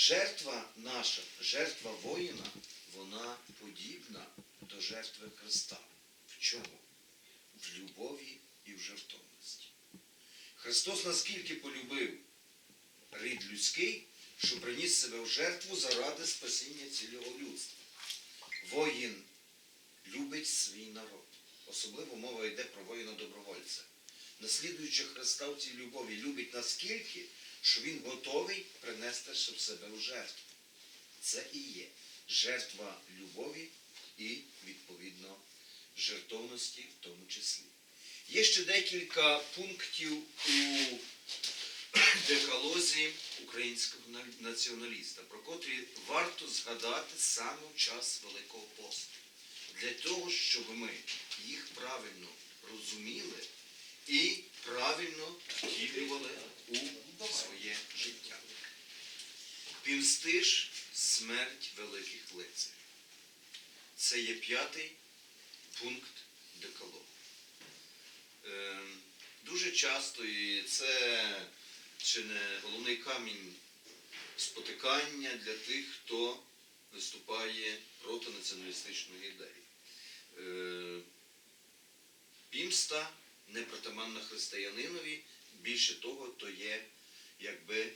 жертва наша, жертва воїна, вона подібна до жертви Христа. В чому? В любові і в жертовності. Христос наскільки полюбив рід людський, що приніс себе в жертву заради спасіння цілого людства. Воїн любить свій народ. Особливо мова йде про воїна-добровольця. Наслідуючи Христа в цій любові, любить наскільки, що він готовий принести себе в жертву. Це і є жертва любові і, відповідно, жертовності в тому числі. Є ще декілька пунктів у декалозі українського націоналіста, про котрі варто згадати саме в час Великого посту. Для того, щоб ми їх правильно розуміли і правильно втілювали у своє життя. Півстиж смерть великих лицарів. Це є п'ятий пункт декалогу. Ем, Дуже часто і це чи не головний камінь спотикання для тих, хто виступає проти націоналістичної ідеї. Е, Пімста непритаманна християнинові, більше того, то є якби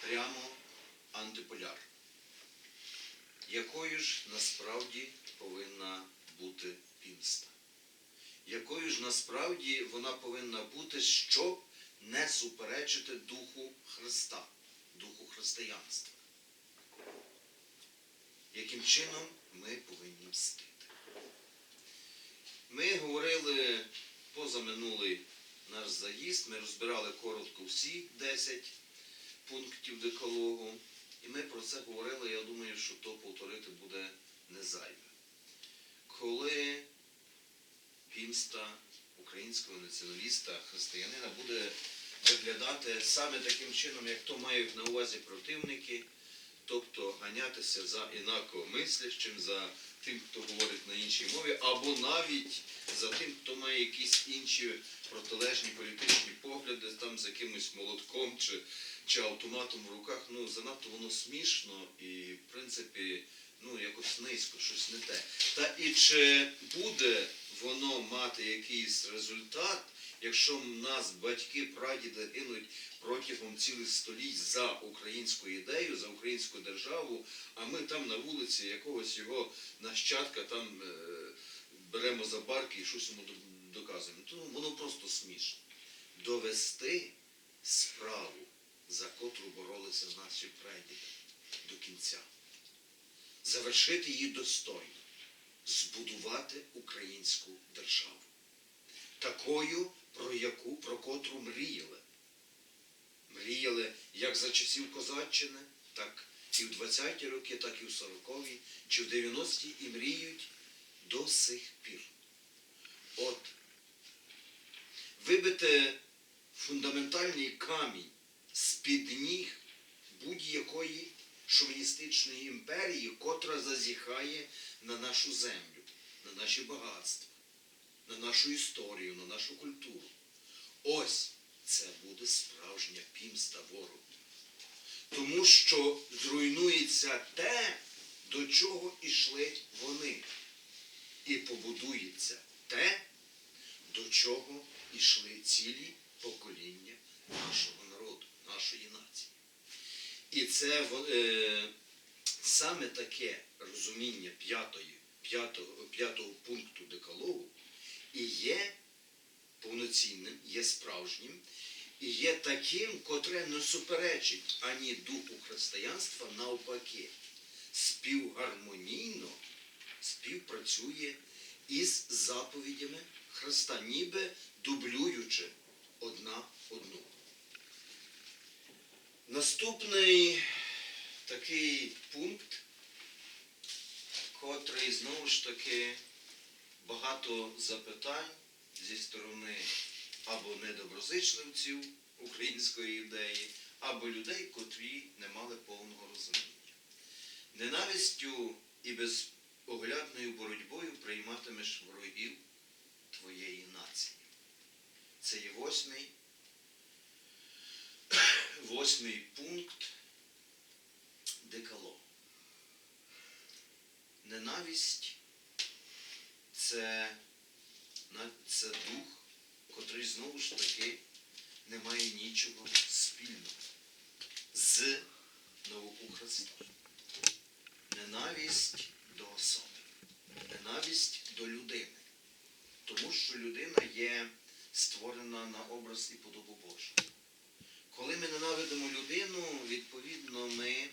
прямо антиполяр. Якою ж насправді повинна бути пімста? Якою ж насправді вона повинна бути, щоб не суперечити духу Христа, духу християнства? Яким чином ми повинні мстити? Ми говорили позаминулий наш заїзд, ми розбирали коротко всі 10 пунктів декалогу, і ми про це говорили, я думаю, що то повторити буде не зайве. Коли пімста українського націоналіста, християнина буде виглядати саме таким чином, як то мають на увазі противники, тобто ганятися за інакомислящим, за тим, хто говорить на іншій мові, або навіть за тим, хто має якісь інші протилежні політичні погляди, там з якимось молотком чи, чи автоматом в руках, ну занадто воно смішно і, в принципі, ну якось низько, щось не те. Та і чи буде воно мати якийсь результат, якщо нас батьки, прадіди гинуть протягом цілих століть за українську ідею, за українську державу, а ми там на вулиці якогось його нащадка там е, беремо за барки і щось йому доказуємо. То воно просто смішно. Довести справу, за котру боролися наші прадіди до кінця. Завершити її достойно збудувати українську державу. Такою, про яку, про котру мріяли. Мріяли як за часів Козаччини, так і в 20-ті роки, так і в 40-ві, чи в 90-ті і мріють до сих пір. От, вибити фундаментальний камінь з-під ніг будь-якої шовіністичної імперії, котра зазіхає на нашу землю, на наші багатства, нашу історію, на нашу культуру. Ось це буде справжня пімста ворогу. Тому що зруйнується те, до чого йшли вони. І побудується те, до чого йшли цілі покоління нашого народу, нашої нації. І це е, саме таке розуміння п'ятого, п'ятого пункту декалогу і є повноцінним, є справжнім, і є таким, котре не суперечить ані духу християнства, навпаки, співгармонійно співпрацює із заповідями Христа, ніби дублюючи одна одну. Наступний такий пункт, котрий знову ж таки багато запитань зі сторони або недоброзичливців української ідеї, або людей, котрі не мали повного розуміння. Ненавистю і безоглядною боротьбою прийматимеш ворогів твоєї нації. Це є восьмий восьмий пункт декалог. Ненависть це, це дух, котрий знову ж таки не має нічого спільного з науку Христа. Ненависть до особи, ненависть до людини. Тому що людина є створена на образ і подобу Божу. Коли ми ненавидимо людину, відповідно, ми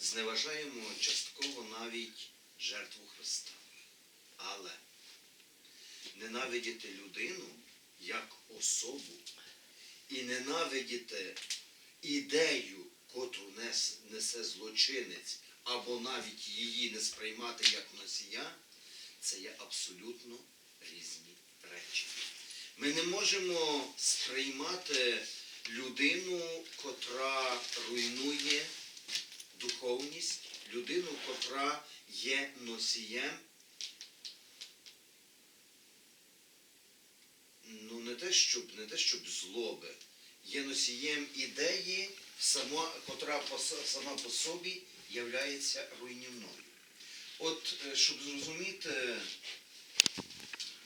зневажаємо частково навіть жертву Христа. Але ненавидіти людину як особу і ненавидіти ідею, котру несе злочинець, або навіть її не сприймати як носія, це є абсолютно різні речі. Ми не можемо сприймати людину, котра руйнує духовність, людину, котра є носієм. Ну, не те, щоб, не те, щоб злоби, є носієм ідеї, сама, котра сама по собі являється руйнівною. От, е, щоб зрозуміти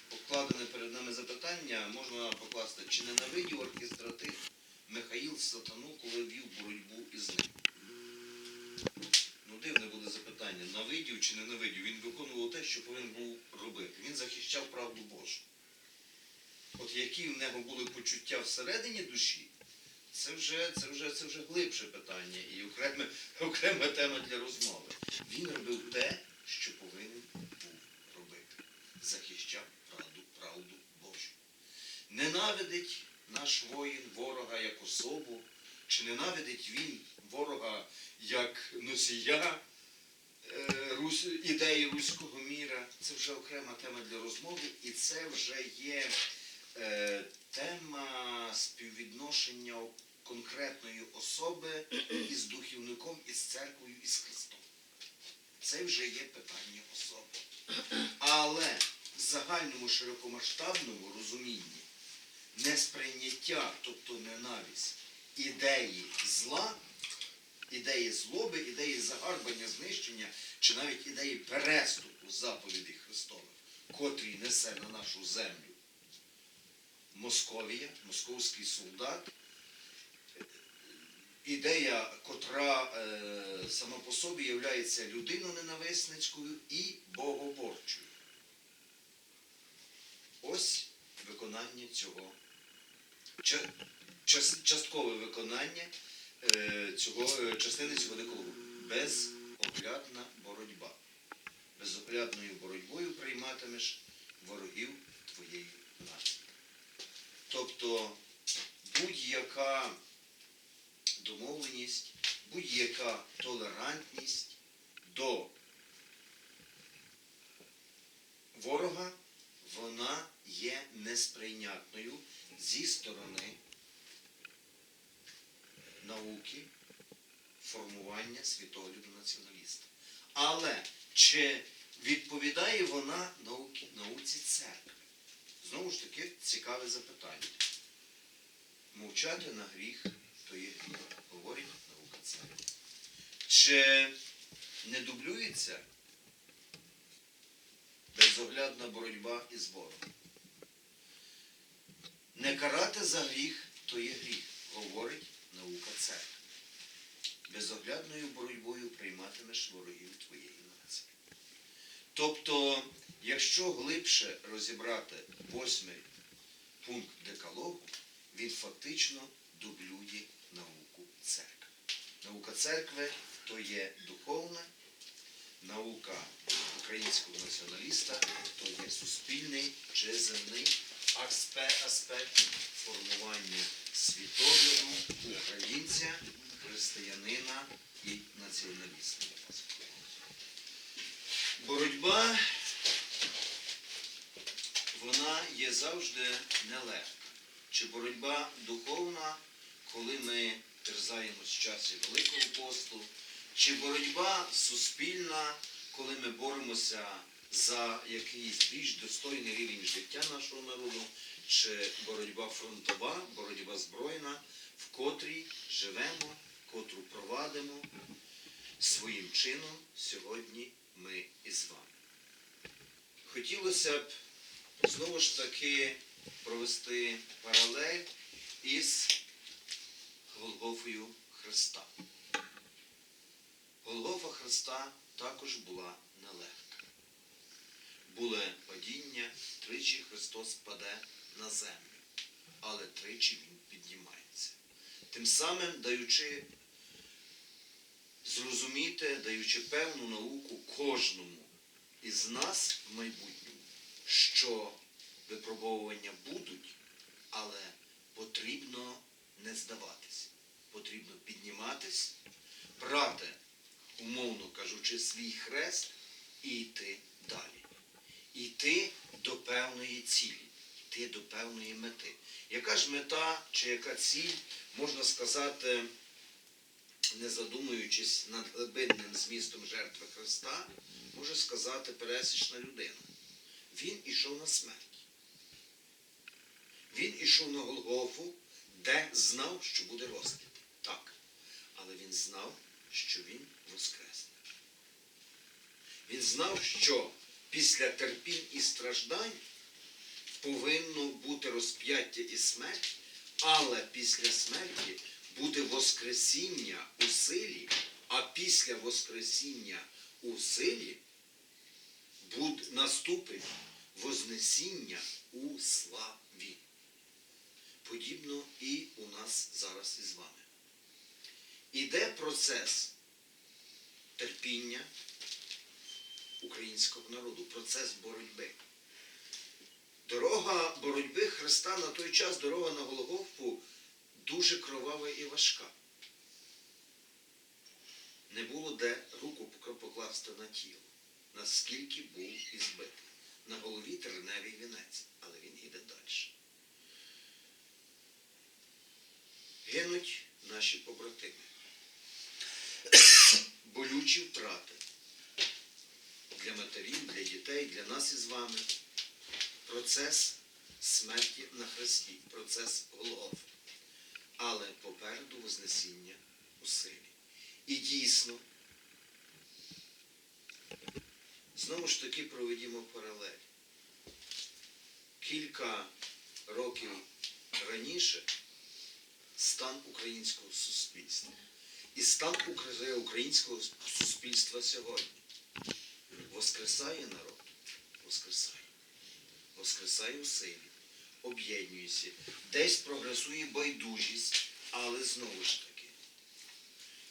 покладене перед нами запитання, можна покласти, чи ненавидів оркестратив Михаїл Сатану, коли вів боротьбу із ним? Ну, дивне буде запитання, навидів чи ненавидів? Він виконував те, що повинен був робити. Він захищав правду Божу. От які в нього були почуття всередині душі, це вже, це вже, це вже глибше питання і окреме, окрема тема для розмови. Він робив те, що повинен був робити. Захищав правду, правду Божу. Ненавидить наш воїн ворога як особу, чи ненавидить він ворога як носія е, ідеї руського міра. Це вже окрема тема для розмови, і це вже є тема співвідношення конкретної особи із духівником, із церквою, із Христом. Це вже є питання особи. Але в загальному широкомасштабному розумінні несприйняття, тобто ненависть ідеї зла, ідеї злоби, ідеї загарбання, знищення, чи навіть ідеї переступу заповідей Христових, котрі несе на нашу землю Московія, московський солдат, ідея, котра е, сама по собі є людиноненависницькою і богоборчою. Ось виконання цього, ча- час- часткове виконання е, цього, е, частини цього декологу. Безоглядна боротьба. Безоглядною боротьбою прийматимеш ворогів твоєї. Тобто будь-яка домовленість, будь-яка толерантність до ворога, вона є несприйнятною зі сторони науки формування світогляду націоналіста. Але чи відповідає вона науці церкви? Знову ж таки, цікаве запитання. Мовчати на гріх то є гріх, говорить наука церкви. Чи не дублюється безоглядна боротьба із ворогом? Не карати за гріх то є гріх, говорить наука церкви. Безоглядною боротьбою прийматимеш ворогів твоєї. Тобто, якщо глибше розібрати восьмий пункт декалогу, він фактично дублює науку церкви. Наука церкви то є духовна, наука українського націоналіста то є суспільний чи земний аспект, формування світогляду українця, християнина і націоналіста. Боротьба вона є завжди нелегка. Чи боротьба духовна, коли ми терзаємось в часі Великого посту, чи боротьба суспільна, коли ми боремося за якийсь більш достойний рівень життя нашого народу, чи боротьба фронтова, боротьба збройна, в котрій живемо, котру провадимо своїм чином сьогодні ми із вами. Хотілося б знову ж таки провести паралель із Голгофою Христа. Голгофа Христа також була нелегка. Були падіння, тричі Христос паде на землю, але тричі Він піднімається. Тим самим даючи зрозуміти, даючи певну науку кожному із нас в майбутньому, що випробовування будуть, але потрібно не здаватись, потрібно підніматись, брати, умовно кажучи, свій хрест і йти далі. Йти до певної цілі, йти до певної мети. Яка ж мета чи яка ціль, можна сказати, не задумуючись над глибинним змістом жертви Христа, може сказати пересічна людина. Він ішов на смерть. Він ішов на Голгофу, де знав, що буде розпіт. Так. Але він знав, що він воскресне. Він знав, що після терпінь і страждань повинно бути розп'яття і смерть, але після смерті буде Воскресіння у силі, а після Воскресіння у силі наступить Вознесіння у славі. Подібно і у нас зараз із вами. Іде процес терпіння українського народу, процес боротьби. Дорога боротьби Христа на той час, дорога на Голгофу, дуже кровава і важка. Не було де руку покласти на тіло, наскільки був ізбитий. На голові терневий вінець, але він іде далі. Гинуть наші побратими. Болючі втрати для матерів, для дітей, для нас із вами. Процес смерті на хресті, процес Голгофи. Але попереду Вознесіння у силі. І дійсно, знову ж таки проведімо паралель. Кілька років раніше стан українського суспільства і стан українського суспільства сьогодні. Воскресає народ, воскресає. Воскресає у силі, об'єднується, десь прогресує байдужість, але знову ж таки,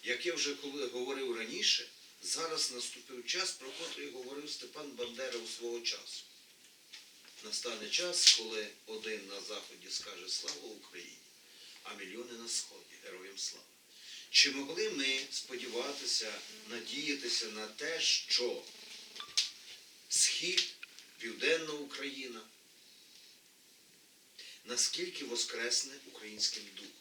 як я вже коли говорив раніше, зараз наступив час, про котрий говорив Степан Бандера у свого часу. Настане час, коли один на заході скаже слава Україні, а мільйони на сході, героям слава. Чи могли ми сподіватися, надіятися на те, що Схід, Південна Україна, наскільки воскресне українським духом?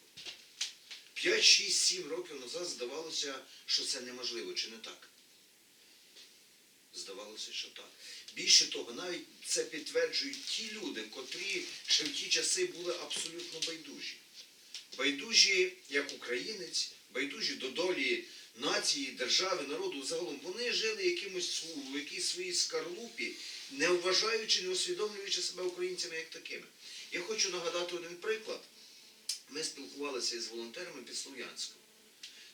5, 6, 7 років назад здавалося, що це неможливо, чи не так? Здавалося, що так. Більше того, навіть це підтверджують ті люди, котрі ще в ті часи були абсолютно байдужі. Байдужі як українець, байдужі до долі нації, держави, народу загалом. Вони жили якимось в якійсь своїй скарлупі, не вважаючи, не усвідомлюючи себе українцями як такими. Я хочу нагадати один приклад. Ми спілкувалися із волонтерами під Слов'янськом.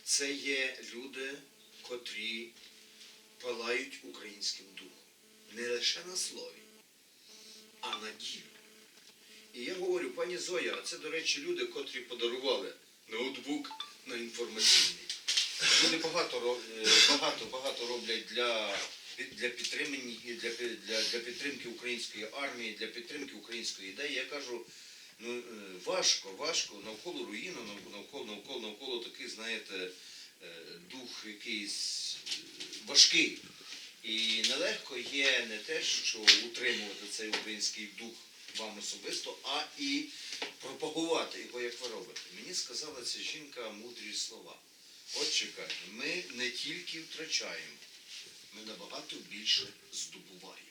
Це є люди, котрі палають українським духом. Не лише на слові, а на ділі. І я говорю, пані Зоя, а це, до речі, люди, котрі подарували ноутбук на інформаційний. Люди багато, е, багато, багато роблять для, для, підтримання, для, для, для підтримки української армії, для підтримки української ідеї. Я кажу, ну е, важко, важко, навколо руїна, нав- навколо, навколо, навколо такий, знаєте, е, дух якийсь е, важкий. І нелегко є не те, що утримувати цей український дух вам особисто, а і пропагувати його, як ви робите. Мені сказала ця жінка мудрі слова. От чекайте, ми не тільки втрачаємо, ми набагато більше здобуваємо.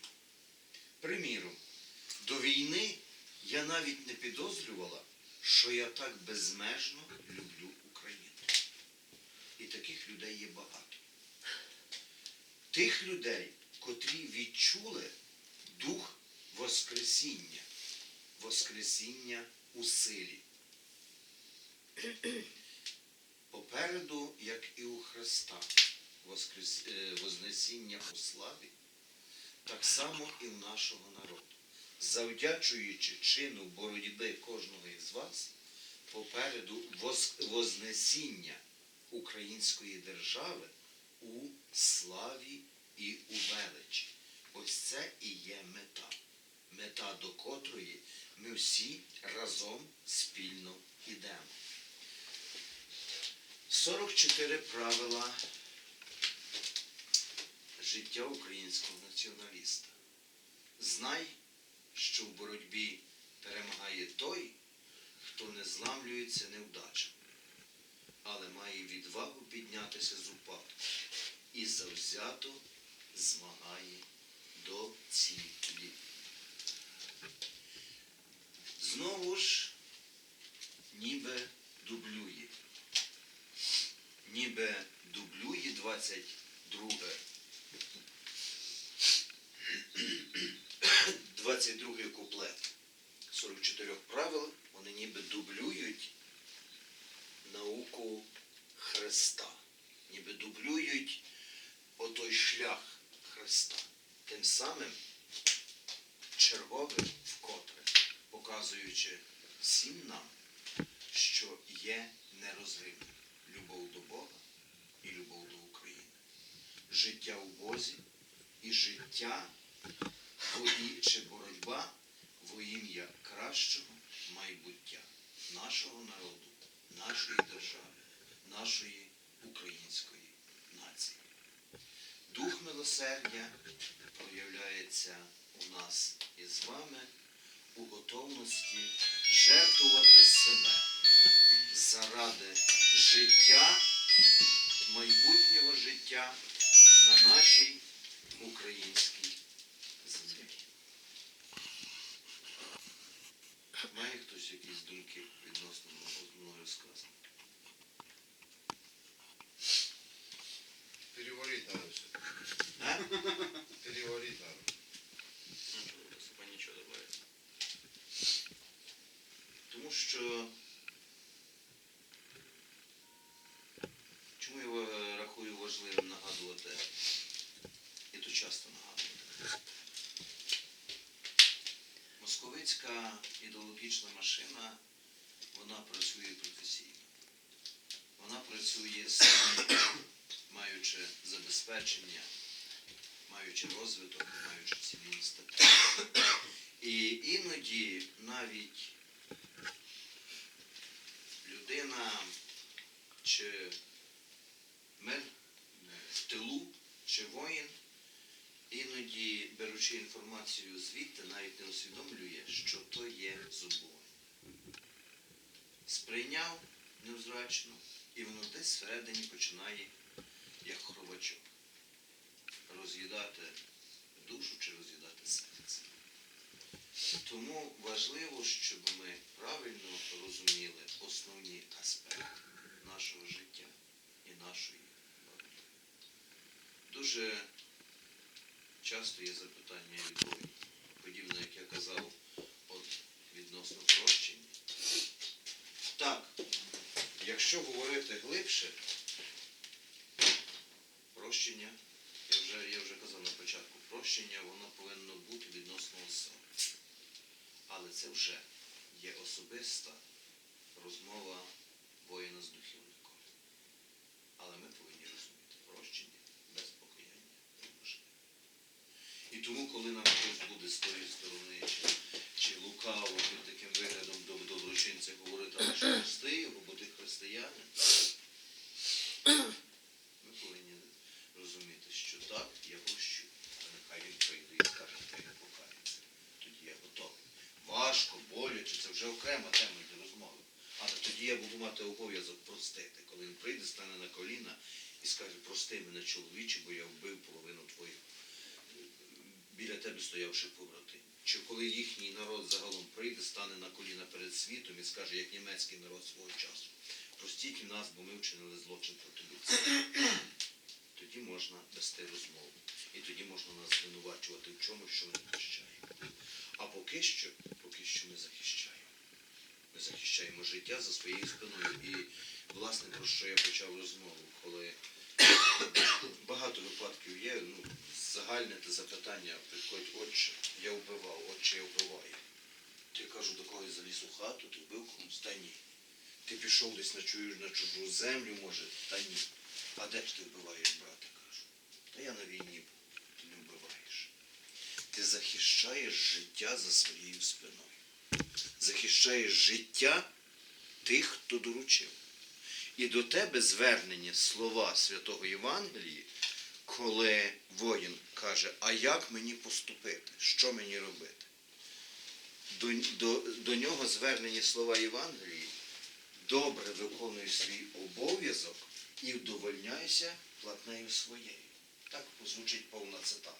Приміром, до війни я навіть не підозрювала, що я так безмежно люблю Україну. І таких людей є багато. Тих людей, котрі відчули дух Воскресіння, Воскресіння у силі. Попереду, як і у Христа, Воскрес... е, Вознесіння у славі, так само і в нашого народу. Завдячуючи чину боротьби кожного із вас, попереду воз- Вознесіння української держави у славі і у величі. Ось це і є мета. Мета до котрої ми всі разом спільно йдемо. 44 правила життя українського націоналіста. Знай, що в боротьбі перемагає той, хто не зламлюється невдачами, але має відвагу піднятися з упадку і завзято змагає до цілі. Знову ж, ніби дублює. Ніби дублює 22 22 куплет 44 правил, вони ніби дублюють науку Христа, ніби дублюють отой шлях Христа. Тим самим черговим вкотре, показуючи всім нам, що є нерозривним любов до Бога і любов до України. Життя у Бозі і життя і- чи боротьба во ім'я кращого майбуття нашого народу, нашої держави, нашої української нації. Дух милосердя проявляється у нас із вами у готовності жертвувати себе заради життя, майбутнього життя на нашій українській землі. Має хтось якісь думки відносно мною сказано? Переварить надо все. А? Переварить надо. Особо нічого добавити. Тому що чому я ва- рахую важливим нагадувати, і то часто нагадувати. Московицька ідеологічна машина, вона працює професійно. Вона працює саме маючи забезпечення, маючи розвиток, маючи цивільні статті. І іноді навіть людина чи мир в тилу, чи воїн, іноді, беручи інформацію звідти, навіть не усвідомлює, що то є зубове. Сприйняв невзрачно, і воно десь всередині починає, як хробачок, роз'їдати душу чи роз'їдати серце. Тому важливо, щоб ми правильно розуміли основні аспекти нашого життя і нашої боротьби. Дуже часто є запитання від воїнів, подібно, як я казав, от відносно прощення. Так, якщо говорити глибше, прощення, я вже, я вже казав на початку, прощення воно повинно бути відносно особи. Але це вже є особиста розмова воїна з духовником. Але ми повинні розуміти, прощення без покаяння неможливо. І тому, коли нам хтось буде з тої сторони, чи, чи лукаво під таким виглядом до доброчинця говорити, а що прости його, бо ти християнин, ми повинні розуміти, що так, я прощу, але нехай він прийде і скаже, що я покається. Тоді я готовий. Важко, боляче, це вже окрема тема для розмови. Але тоді я буду мати обов'язок простити, коли він прийде, стане на коліна і скаже, прости мене чоловіче, бо я вбив половину твоїх біля тебе стоявши побратим. чи коли їхній народ загалом прийде, стане на коліна перед світом і скаже, як німецький народ свого часу. Простіть нас, бо ми вчинили злочин проти людства. Тоді можна вести розмову. І тоді можна нас звинувачувати в чомусь, що ми не захищаємо. А поки що, поки що ми захищаємо. Ми захищаємо життя за своєю спиною. І, власне, про що я почав розмову, коли багато випадків є, ну, загальне те запитання, приходить, отче, я вбивав, отче, я вбиваю. Ти кажу, до когось заліз у хату, ти вбив комусь, та ні. Ти пішов десь на чую на чужу землю, може, та ні. А де ж ти вбиваєш, брате, кажу? Та я на війні був, ти не вбиваєш. Ти захищаєш життя за своєю спиною. Захищаєш життя тих, хто доручив. І до тебе звернені слова святого Євангелії, коли воїн каже, а як мені поступити? Що мені робити? До, до, до нього звернені слова Євангелії, добре виконуй свій обов'язок і вдовольняйся платнею своєю. Так звучить повна цитата.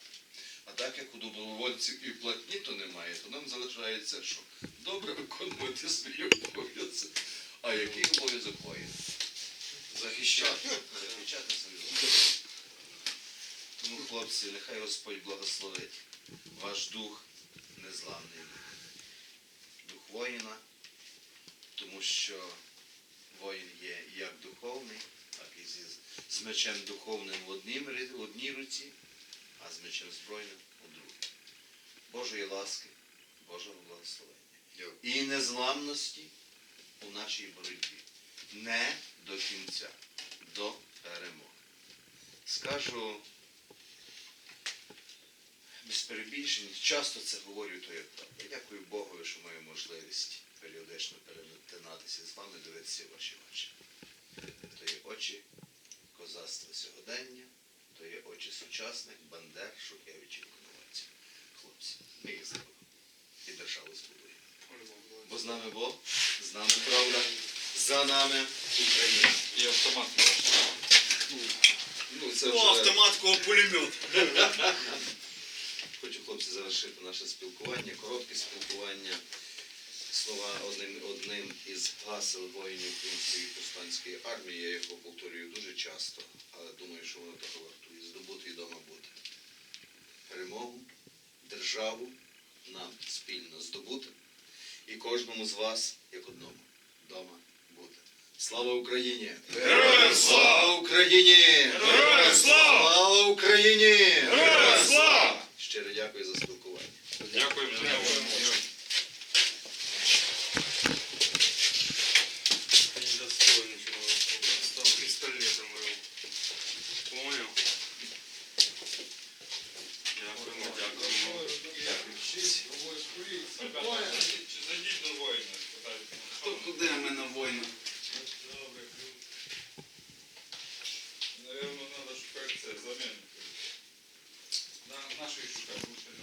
А так як у добровольців і платні то немає, то нам залишається що? Добре виконувати свій обов'язок. А який обов'язок воїна? Захищати. Захищати свою. Тому, хлопці, нехай Господь благословить ваш дух незламний. Дух воїна, тому що воїн є як духовний, так і зі, з мечем духовним в, однім, в одній руці, а з мечем збройним у другій. Божої ласки, Божого благословення. І незламності у нашій боротьбі. Не до кінця, до перемоги. Скажу без перебільшень, часто це говорю, то є правда. Я дякую Богові, що маю можливість періодично перетинатися з вами, дивитися ваші очі. То є очі козацтва сьогодення, то є очі сучасних Бандер, Шухевичів, Коновальців. Хлопці, ми їх зробимо. І державу збудуємо. Бо з нами Бог, з нами правда, за нами Україна. І автомат. Ну, це О, вже... автомат кого пулемет. Хочу, хлопці, завершити наше спілкування, коротке спілкування. Слова одним, одним із гасел воїнів Кримської повстанської армії. Я його повторюю дуже часто, але думаю, що воно того вартує. Здобути і дома бути. Перемогу, державу нам спільно здобути. І кожному з вас, як одному, дома бути. Слава Україні! Героям слава! Україні! Героям слава! Слава Україні! Героям слава! Щиро дякую за спілкування. Воїна, спитайте. Хто куди ми на війну?